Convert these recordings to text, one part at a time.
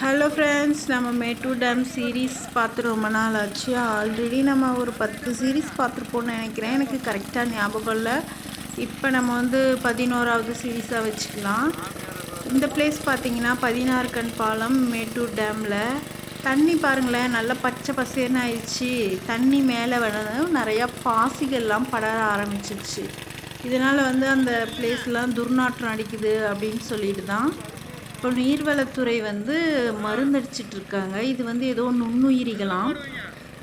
Hello friends நம்ம Mettur dam series பார்த்து ரொம்ப நாள் ஆச்சு. ஆல்ரெடி நம்ம ஒரு பத்து சீரீஸ் பார்த்துருப்போம்னு நினைக்கிறேன். எனக்கு கரெக்டாக ஞாபகம் இல்லை. இப்போ நம்ம வந்து பதினோராவது சீரீஸாக வச்சுக்கலாம். இந்த பிளேஸ் பார்த்தீங்கன்னா பதினாறு கண் பாலம் மேட்டூர் டேமில் தண்ணி பாருங்களேன் நல்லா பச்சை பசேன்னு ஆயிடுச்சு. தண்ணி மேலே வளர்ந்து நிறையா பாசிகள்லாம் படர ஆரம்பிச்சிருச்சு. இதனால் வந்து அந்த பிளேஸ்லாம் துர்நாற்றம் அடிக்குது அப்படின்னு சொல்லிட்டு தான். இப்போ நீர்வளத்துறை வந்து மருந்தடிச்சிட்ருக்காங்க. இது வந்து ஏதோ நுண்ணுயிரிகளாம்.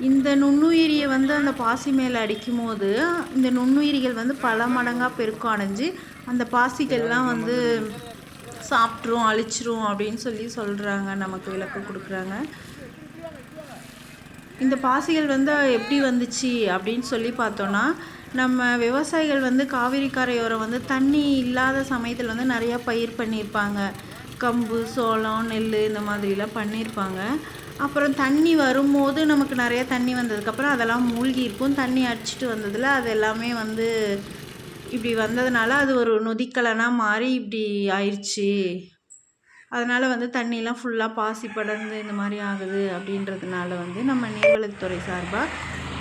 இந்த நுண்ணுயிரியை வந்து அந்த பாசி மேலே அடிக்கும் போது இந்த நுண்ணுயிரிகள் வந்து பல மடங்காக பெருக்கம் அடைஞ்சு அந்த பாசிகள்லாம் வந்து சாப்பிட்ரும் அழிச்சிரும் அப்படின்னு சொல்லி சொல்கிறாங்க நமக்கு விளக்கம் கொடுக்குறாங்க. இந்த பாசிகள் வந்து எப்படி வந்துச்சு அப்படின்னு சொல்லி பார்த்தோன்னா நம்ம விவசாயிகள் வந்து காவிரி கரையோரம் வந்து தண்ணி இல்லாத சமயத்தில் வந்து நிறையா பயிர் பண்ணியிருப்பாங்க. கம்பு சோளம் நெல் இந்த மாதிரிலாம் பண்ணியிருப்பாங்க. அப்புறம் தண்ணி வரும்போது நமக்கு நிறைய தண்ணி வந்ததுக்கப்புறம் அதெல்லாம் மூழ்கி இருக்கும். தண்ணி அடிச்சிட்டு வந்ததில் அது எல்லாமே வந்து இப்படி வந்ததுனால அது ஒரு நொதிக்கலனாக மாறி இப்படி ஆயிடுச்சு அதனால் வந்து தண்ணியெலாம் ஃபுல்லாக பாசி படர்ந்து இந்த மாதிரி ஆகுது அப்படின்றதுனால வந்து நம்ம நீர்வளத்துறை சார்பாக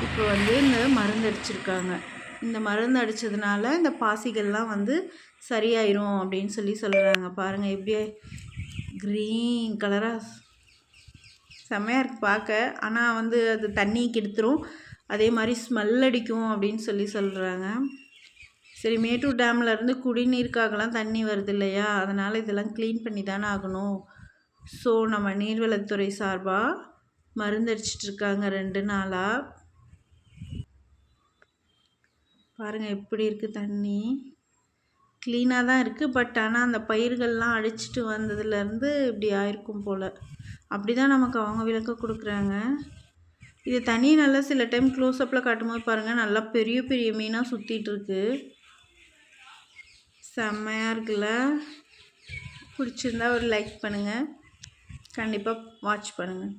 இப்போ வந்து இந்த மருந்து அடிச்சிருக்காங்க. இந்த மருந்து அடித்ததுனால இந்த பாசிகள்லாம் வந்து சரியாயிரும் அப்படின்னு சொல்லி சொல்கிறாங்க பாருங்கள் எப்படி க்ரீன் கலராக செம்மையாக இருக்குது பார்க்க. ஆனால் வந்து அது தண்ணி கெடுத்துரும். அதே மாதிரி ஸ்மெல் அடிக்கும் அப்படின்னு சொல்லி சொல்கிறாங்க சரி மேட்டூர் டேம்லேருந்து குடிநீருக்காகலாம் தண்ணி வருது இல்லையா? அதனால் இதெல்லாம் க்ளீன் பண்ணி தானே ஆகணும். ஸோ நம்ம நீர்வளத்துறை சார்பாக மருந்தடிச்சிட்ருக்காங்க ரெண்டு நாளாக பாருங்கள் எப்படி இருக்குது தண்ணி. க்ளீனாக தான் இருக்குது பட் ஆனால் அந்த பயிர்கள்லாம் அழிச்சிட்டு வந்ததுலேருந்து இப்படி ஆயிருக்கும் போல். அப்படி தான் நமக்கு அவங்க விளக்க கொடுக்குறாங்க. இது தண்ணி நல்லா சில டைம் க்ளோஸ்அப்பில் காட்டும்போது பாருங்கள் நல்லா பெரிய பெரிய மீனாக சுற்றிட்டுருக்கு செம்மையாக இருக்குல்ல? பிடிச்சிருந்தா ஒரு லைக் பண்ணுங்கள் கண்டிப்பாக வாட்ச் பண்ணுங்கள்